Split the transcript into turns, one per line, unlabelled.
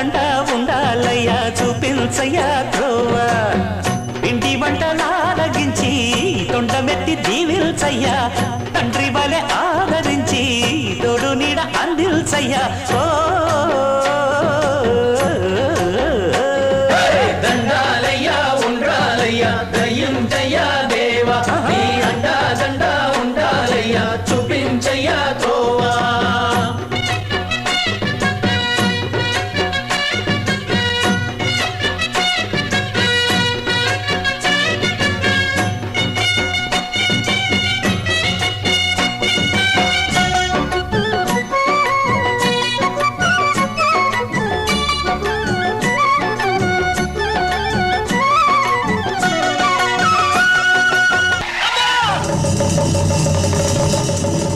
దండ ఉండాలయ్యా చూపించయ్యా త్రోవ. ఇంటి వంటలారగించి తొండమెత్తి దీవిల్చయ్యా తండ్రి వలె ఆదరించి తోడు నీడ అందిల్చయ్యా ఓండాలయ్యా దండాలయ్యా ఉండాలయ్యా దయ్యం దయ్యా どうぞ。